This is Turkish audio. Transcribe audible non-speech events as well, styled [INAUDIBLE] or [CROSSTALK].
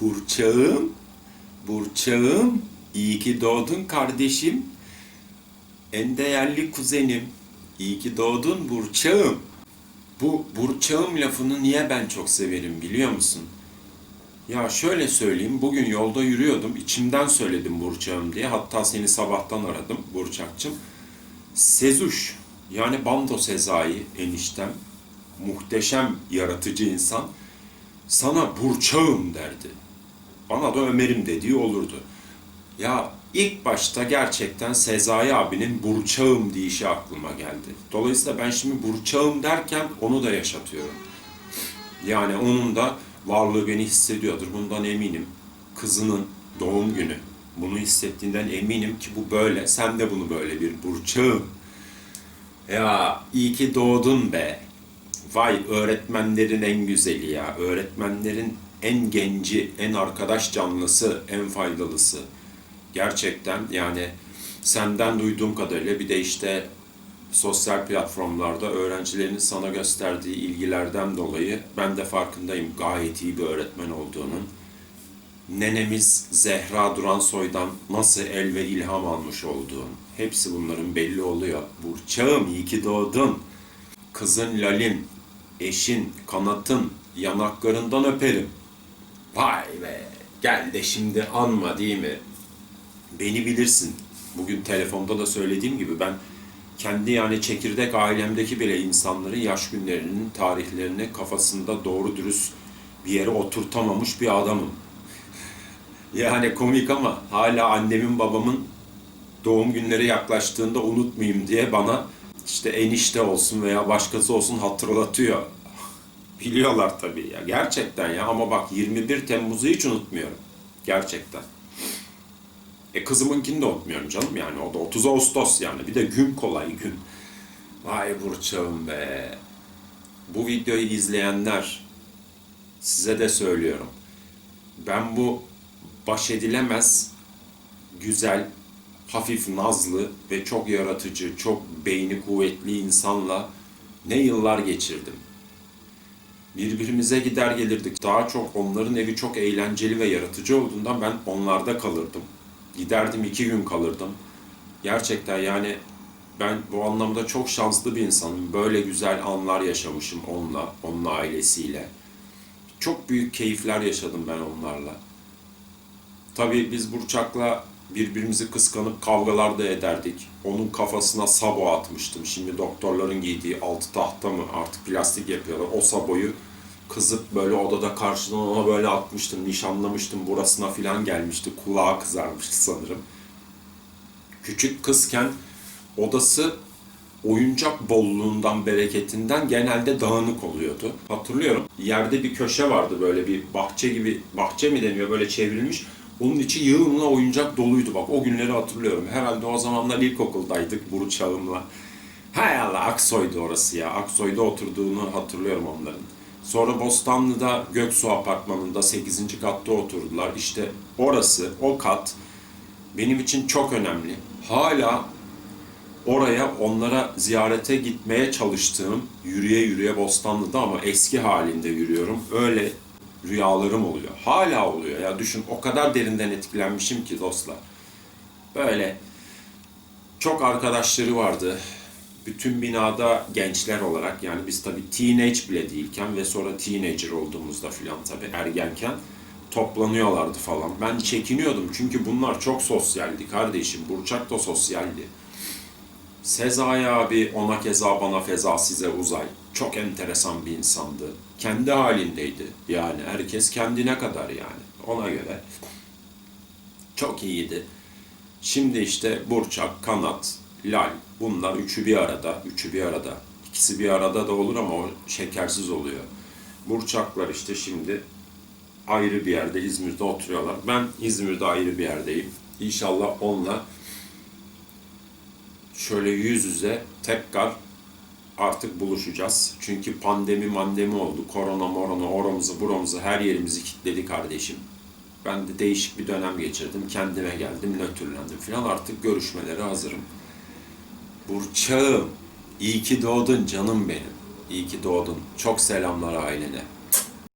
Burçağım, Burçağım, iyi ki doğdun kardeşim. En değerli kuzenim, iyi ki doğdun Burçağım. Bu Burçağım lafını niye ben çok severim biliyor musun? Ya şöyle söyleyeyim, bugün yolda yürüyordum, içimden söyledim Burçağım diye. Hatta seni sabahtan aradım Burçakçım. Sezuş, yani Bando Sezai eniştem, muhteşem yaratıcı insan, sana Burçağım derdi. Bana da Ömer'im dediği olurdu. Ya ilk başta gerçekten Sezai abinin Burçağım deyişi aklıma geldi. Dolayısıyla ben şimdi Burçağım derken onu da yaşatıyorum. Yani onun da varlığı beni hissediyordur. Bundan eminim. Kızının doğum günü. Bunu hissettiğinden eminim ki bu böyle. Sen de bunu böyle bir Burçağım. Ya iyi ki doğdun be. Vay öğretmenlerin en güzeli ya. Öğretmenlerin en genci, en arkadaş canlısı, en faydalısı. Gerçekten yani senden duyduğum kadarıyla bir de işte sosyal platformlarda öğrencilerin sana gösterdiği ilgilerden dolayı ben de farkındayım gayet iyi bir öğretmen olduğunun. Nenemiz Zehra Duransoy'dan nasıl el ve ilham almış olduğun. Hepsi bunların belli oluyor. Burçağım iyi ki doğdun. Kızın Lalin, eşin, kanatın, yanaklarından öperim. Vay be, gel de şimdi anma değil mi? Beni bilirsin. Bugün telefonda da söylediğim gibi ben kendi yani çekirdek ailemdeki bile insanların yaş günlerinin tarihlerini kafasında doğru dürüst bir yere oturtamamış bir adamım. [LAUGHS] Yani komik ama hala annemin babamın doğum günleri yaklaştığında unutmayayım diye bana işte enişte olsun veya başkası olsun hatırlatıyor. Biliyorlar tabii ya. Gerçekten ya ama bak 21 Temmuz'u hiç unutmuyorum. Gerçekten. E kızımınkini de unutmuyorum canım yani. O da 30 Ağustos yani. Bir de gün kolay gün. Vay Burçağım be. Bu videoyu izleyenler size de söylüyorum. Ben bu baş edilemez, güzel, hafif nazlı ve çok yaratıcı, çok beyni kuvvetli insanla ne yıllar geçirdim. Birbirimize gider gelirdik. Daha çok onların evi çok eğlenceli ve yaratıcı olduğundan ben onlarda kalırdım. Giderdim iki gün kalırdım. Gerçekten yani ben bu anlamda çok şanslı bir insanım. Böyle güzel anlar yaşamışım onunla, onun ailesiyle. Çok büyük keyifler yaşadım ben onlarla. Tabii biz Burçak'la birbirimizi kıskanıp kavgalar da ederdik. Onun kafasına sabo atmıştım. Şimdi doktorların giydiği altı tahta mı artık plastik yapıyorlar. O saboyu kızıp böyle odada karşıdan ona böyle atmıştım, nişanlamıştım. Burasına filan gelmişti. Kulağı kızarmıştı sanırım. Küçük kızken odası oyuncak bolluğundan, bereketinden genelde dağınık oluyordu. Hatırlıyorum. Yerde bir köşe vardı böyle bir bahçe gibi, bahçe mi deniyor böyle çevrilmiş. Onun içi yığınla oyuncak doluydu bak. O günleri hatırlıyorum. Herhalde o zamanlar ilkokuldaydık Buruç Ağım'la. Hay Allah Aksoy'du orası ya. Aksoy'da oturduğunu hatırlıyorum onların. Sonra Bostanlı'da Göksu Apartmanı'nda 8. katta oturdular. İşte orası, o kat benim için çok önemli. Hala oraya onlara ziyarete gitmeye çalıştığım yürüye yürüye Bostanlı'da ama eski halinde yürüyorum. Öyle rüyalarım oluyor. Hala oluyor. Ya düşün o kadar derinden etkilenmişim ki dostlar. Böyle çok arkadaşları vardı. Bütün binada gençler olarak yani biz tabii teenage bile değilken ve sonra teenager olduğumuzda filan tabii ergenken toplanıyorlardı falan. Ben çekiniyordum çünkü bunlar çok sosyaldi kardeşim. Burçak da sosyaldi. Sezai abi ona keza bana feza size uzay. Çok enteresan bir insandı. Kendi halindeydi. Yani herkes kendine kadar yani. Ona göre. Çok iyiydi. Şimdi işte Burçak, Kanat, Lal bunlar üçü bir arada. Üçü bir arada. İkisi bir arada da olur ama o şekersiz oluyor. Burçaklar işte şimdi ayrı bir yerde İzmir'de oturuyorlar. Ben İzmir'de ayrı bir yerdeyim. İnşallah onunla şöyle yüz yüze tekrar artık buluşacağız. Çünkü pandemi mandemi oldu. Korona morona oramızı buramızı her yerimizi kilitledi kardeşim. Ben de değişik bir dönem geçirdim. Kendime geldim, nötrlendim falan. Artık görüşmelere hazırım. Burçağım, iyi ki doğdun canım benim. İyi ki doğdun. Çok selamlar ailene.